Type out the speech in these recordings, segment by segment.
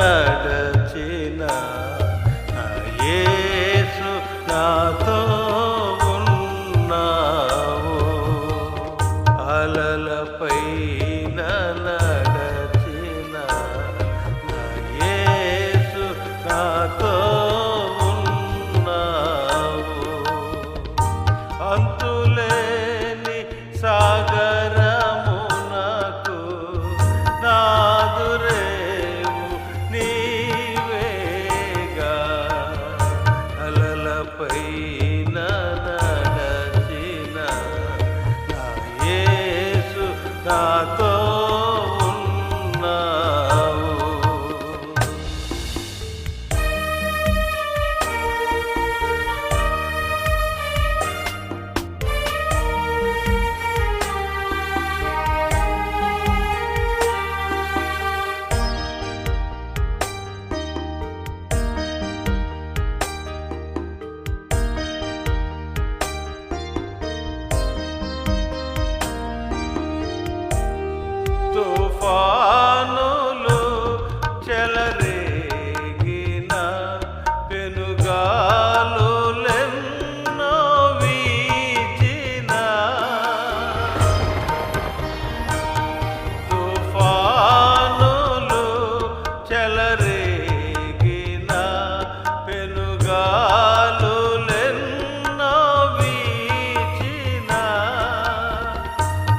నడచిన యేసు నాతో ఉన్నావు. అలలపై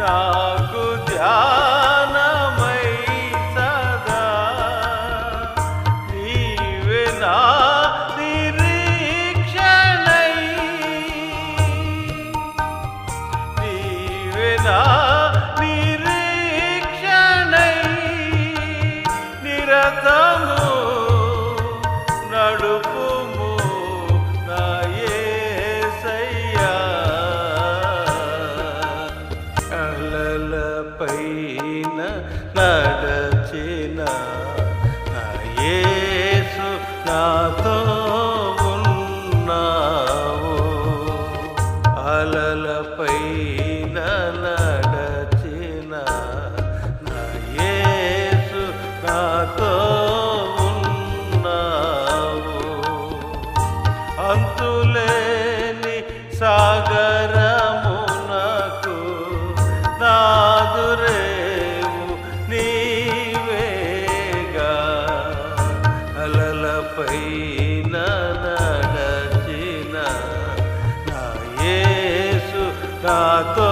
नागु ध्यान యేసు నాతో Kata